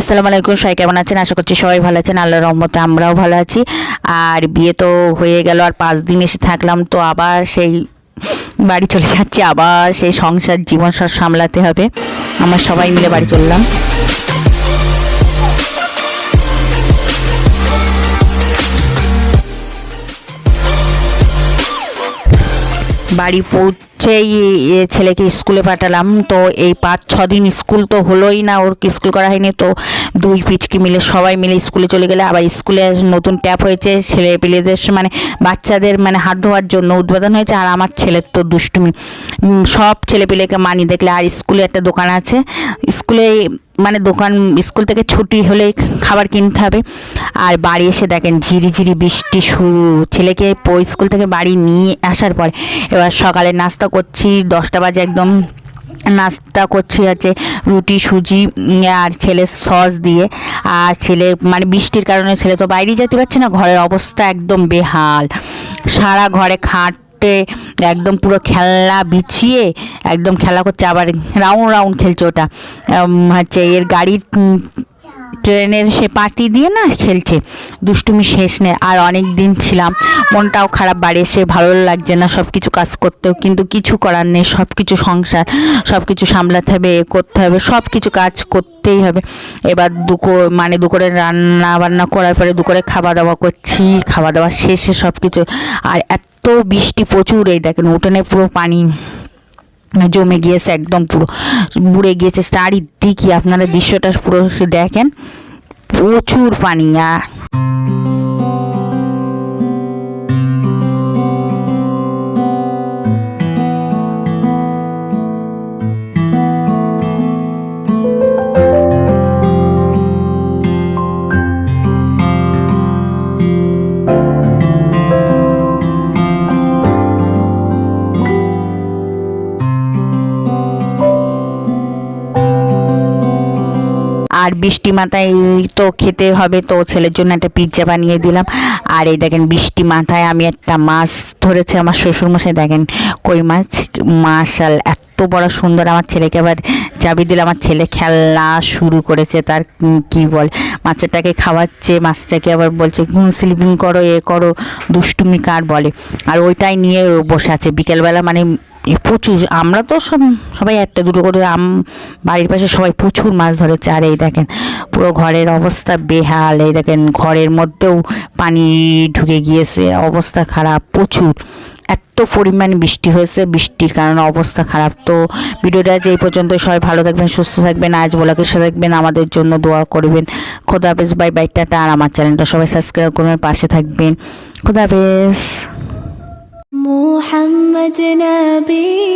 আসসালামু আলাইকুম, সবাই কেমন আছেন? আশা করছি সবাই ভালো আছেন। আল্লাহর রহমতে আমরাও ভালো আছি। আর বিয়ে তো হয়ে গেল, আর পাঁচ দিন এসে থাকলাম, তো আবার সেই বাড়ি চলে যাচ্ছি। আবার সেই সংসার জীবন সব সামলাতে হবে। আমরা সবাই মিলে বাড়ি চললাম। বাড়ি পৌঁছেই ছেলেকে স্কুলে পাঠালাম। তো এই পাঁচ, ছ দিন স্কুল তো হলোই না, ওর স্কুল করা হয়নি। তো দুই পিচকি মিলে, সবাই মিলে স্কুলে চলে গেলে। আবার স্কুলে নতুন ট্যাপ হয়েছে, ছেলে পেলেদের মানে বাচ্চাদের মানে হাত ধোয়ার জন্য উদ্বোধন হয়েছে। আর আমার ছেলের তো দুষ্টুমি। সব ছেলে পেলেকে মানি দেখলে। আর স্কুলে একটা দোকান আছে। স্কুলে মানে দোকান, স্কুল থেকে ছুটি হলে খাবার কিনতে হবে। আর বাড়ি এসে দেখেন ঝিরিঝিরি বৃষ্টি শুরু। ছেলেকে স্কুল থেকে বাড়ি নিয়ে আসার পরে এবার সকালে নাস্তা করছি, দশটা বাজে একদম নাস্তা করছি আছে রুটি, সুজি আর ছেলে সস দিয়ে। আর ছেলে মানে বৃষ্টির কারণে ছেলে তো বাইরে যেতে পারছে না, ঘরের অবস্থা একদম বেহাল। সারা ঘরে খাটে, একদম পুরো খেলনা বিছিয়ে একদম খেলা করছে, আবার রাউন্ড রাউন্ড খেলছে ওটা। হচ্ছে এর গাড়ির ট্রেনের সে পার্টি দিয়ে না খেলছে। দুষ্টুমি শেষ নেই, আর অনেক দিন ছিলাম, মনটাও খারাপ, বাড়ি এসে ভালো লাগছে না সব কিছু কাজ করতেও কিন্তু কিছু করার নেই সব কিছু সংসার সব কিছু সামলাতে হবে করতে হবে সব কিছু কাজ করতেই হবে। এবার দুকো মানে দুপুরে রান্না বান্না করার পরে দুপুরে খাওয়া দাওয়া করছি খাওয়া দাওয়া শেষে সব কিছু আর এত বৃষ্টি প্রচুর এই দেখেন, উঠোনে পুরো পানি। জমে গিয়েছে একদম পুরো বুড়ে গিয়েছে চারিদিকে। আপনারা দৃশ্যটা পুরো দেখেন। প্রচুর পানি আর আর বৃষ্টি মাথায় তো খেতে হবে, তো ছেলের জন্য একটা পিৎজা বানিয়ে দিলাম। আর এই দেখেন বৃষ্টি মাথায় আমি একটা মাছ ধরেছে আমার শ্বশুরমশাই, দেখেন কই মাছ? মাশাল, এত বড় সুন্দর আমার ছেলেকে আবার চাবি দিলে, আমার ছেলে খেলা শুরু করেছে তার কি বল, মাছেরটাকে খাওয়াচ্ছে, মাছটাকে আবার বলছে স্লিপিং করো, এ করো, দুষ্টুমি কার বলে। আর ওইটাই নিয়ে বসে আছে। বিকেলবেলা মানে প্রচুর, আমরা তো সব, সবাই একটা দুটো করে আম, বাড়ির পাশে সবাই প্রচুর মাছ ধরেছে। আর এই দেখেন, পুরো ঘরের অবস্থা বেহাল। এই দেখেন, ঘরের মধ্যেও পানি ঢুকে গিয়েছে, অবস্থা খারাপ প্রচুর। এত পরিমাণ বৃষ্টি হয়েছে। বৃষ্টির কারণে অবস্থা খারাপ। তো ভিডিওটা যে পর্যন্ত। সবাই ভালো থাকবেন, সুস্থ থাকবেন। আজ বলাকে সাথে থাকবেন। আমাদের জন্য দোয়া করবেন। খোদা হাফেজ। Bye bye. টাটা। আর আমার চ্যানেলটা সবাই সাবস্ক্রাইব করবেন, পাশে থাকবেন। খোদা হাফেজ। মোহাম্মদ নবী